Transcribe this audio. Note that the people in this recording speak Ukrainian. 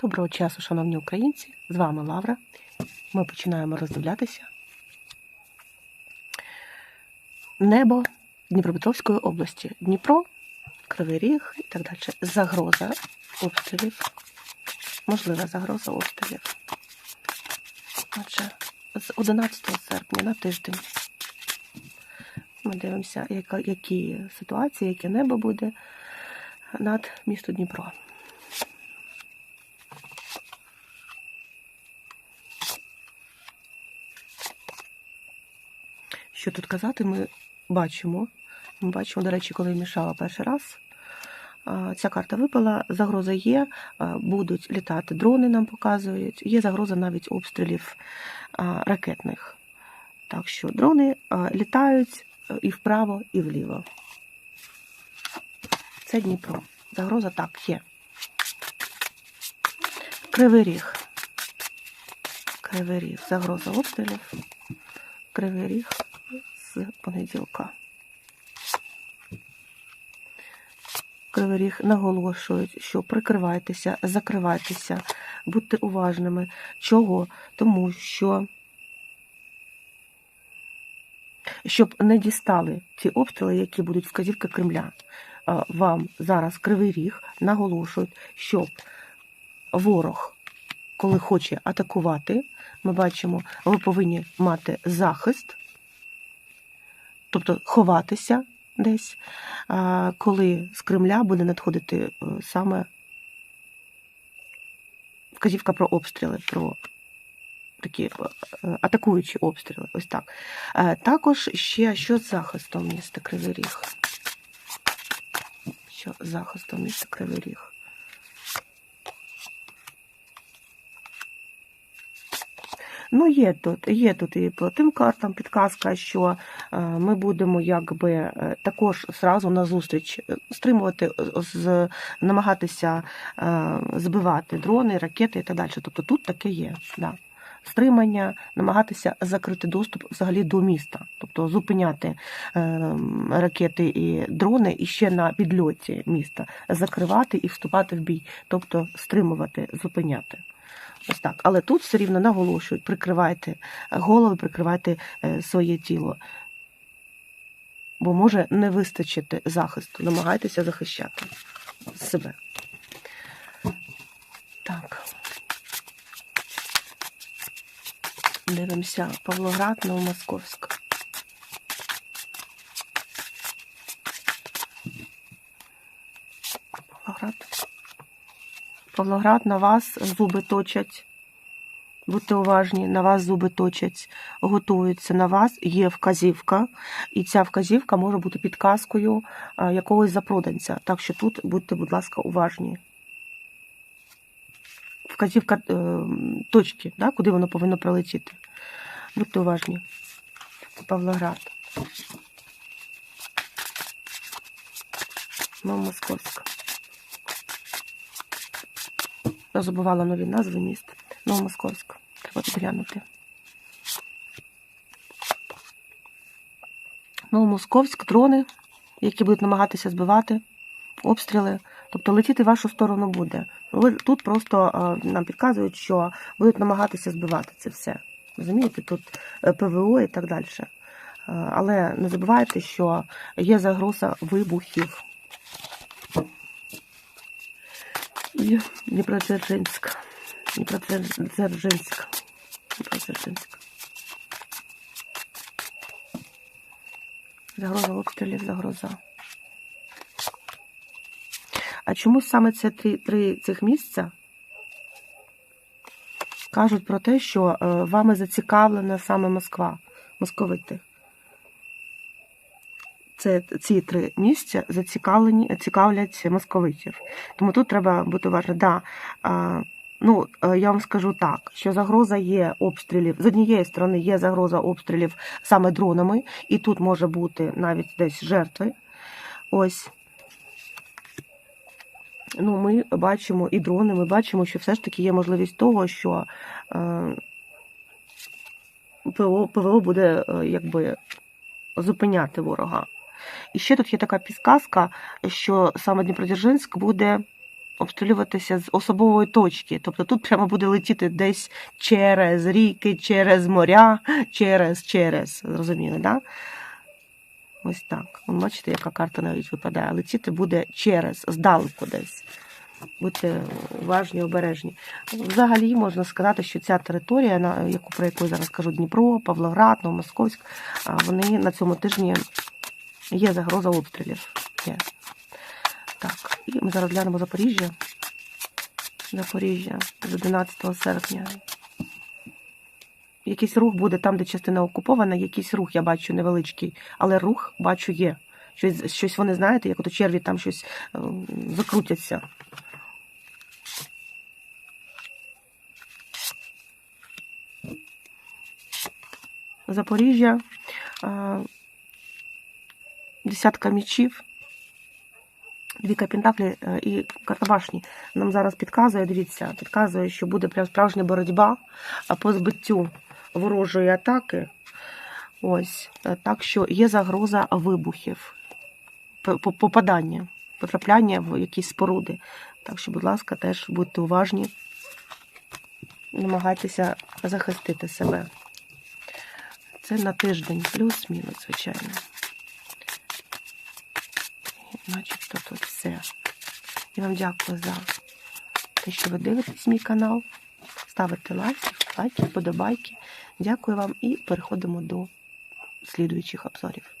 Доброго часу, шановні українці! З вами Лавра. Ми починаємо роздивлятися небо Дніпропетровської області. Дніпро, Кривий Ріг і так далі. Загроза обстрілів. Можлива загроза обстрілів. Отже, з 11 серпня на тиждень. Ми дивимося, які ситуації, яке небо буде над містом Дніпро. Що тут казати, ми бачимо. Ми бачимо, до речі, коли мішала перший раз. Ця карта випала, загроза є, будуть літати дрони, нам показують. Є загроза навіть обстрілів ракетних. Так що дрони літають і вправо, і вліво. Це Дніпро. Загроза так є. Кривий ріг. Кривий ріг. Загроза обстрілів. Кривий ріг понеділка. Кривий ріг наголошують, що прикривайтеся, закривайтеся, будьте уважними. Чого? Тому що щоб не дістали ті обстріли, які будуть вказівки Кремля. Вам зараз Кривий Ріг наголошують, щоб ворог, коли хоче атакувати, ми бачимо, ви повинні мати захист, тобто ховатися десь, коли з Кремля буде надходити е, саме вказівка про обстріли, про такі е, атакуючі обстріли. Ось так. Е, Також ще що з захистом міста Кривий Ріг. Що з захистом міста Кривий Ріг? Ну, є тут, є тут і по тим картам підказка, що е, ми будемо якби е, також зразу на зустріч е, стримувати, з, намагатися збивати дрони, ракети і так далі. Тобто тут таке є. Да. Стримання, намагатися закрити доступ взагалі до міста, тобто зупиняти ракети і дрони і ще на підльоті міста, закривати і вступати в бій, тобто стримувати, зупиняти. Ось так. Але тут все рівно наголошують, прикривайте голови, прикривайте е, своє тіло. Бо може не вистачити захисту. Намагайтеся захищати себе. Так. Дивимося Павлоград, Новомосковськ. Павлоград. Павлоград на вас зуби точать. Будьте уважні, на вас зуби точать, готуються на вас, є вказівка, і ця вказівка може бути підказкою якогось запроданця. Так що тут будьте, будь ласка, уважні. Вказівка е, точки, да, куди воно повинно прилетіти. Будьте уважні. Павлоград. Новомосковськ. Я забувала нові назви міст. Новомосковськ. Треба підглянути. Новомосковськ, дрони, які будуть намагатися збивати, обстріли. Тобто летіти в вашу сторону буде. Тут просто е, нам підказують, що будуть намагатися збивати це все. Розумієте, тут е, ПВО і так далі. Е, Але не забувайте, що є загроза вибухів. І Дніпродзержинськ. Дніпродзержинськ. Дніпродзержинськ. Загроза обстрілів, загроза. А чому саме це три, три цих місця кажуть про те, що е, вами зацікавлена саме Москва, московити? Це ці три місця зацікавлені, цікавлять московитів. Тому тут треба бути уважним. Да, ну, е, я вам скажу так, що загроза є обстрілів. З однієї сторони є загроза обстрілів саме дронами, і тут може бути навіть десь жертви. Ось. Ну, ми бачимо і дрони, ми бачимо, що все ж таки є можливість того, що е, ПВО, ПВО буде е, якби зупиняти ворога. І ще тут є така підказка, що саме Дніпродзержинськ буде обстрілюватися з особової точки. Тобто тут прямо буде летіти десь через ріки, через моря, через, через. Зрозуміли, да? Ось так. Вон, бачите, яка карта навіть випадає. Летіти буде через, здалеку десь. Будьте уважні, обережні. Взагалі можна сказати, що ця територія, на яку про яку я зараз кажу, Дніпро, Павлоград, Новомосковськ, вони на цьому тижні є загроза обстрілів. Є. Так, і ми зараз глянемо Запоріжжя. Запоріжжя з 11 серпня. Якийсь рух буде там, де частина окупована, якийсь рух я бачу невеличкий, але рух бачу є. Щось, щось вони, знаєте, як ото черві там щось е, закрутяться. Запоріжжя, е, десятка мічів, дві пентаклі е, і карта башні. Нам зараз підказує, дивіться, підказує, що буде прям справжня боротьба по збиттю ворожої атаки. Ось, е, так що є загроза вибухів, попадання, потрапляння в якісь споруди. Так що, будь ласка, теж будьте уважні, намагайтеся захистити себе. Це на тиждень, плюс-мінус, звичайно. Начебто тут все. Я вам дякую за те, що ви дивитесь мій канал. Ставите лайки, лайки, вподобайки. Дякую вам і переходимо до слідуючих обзорів.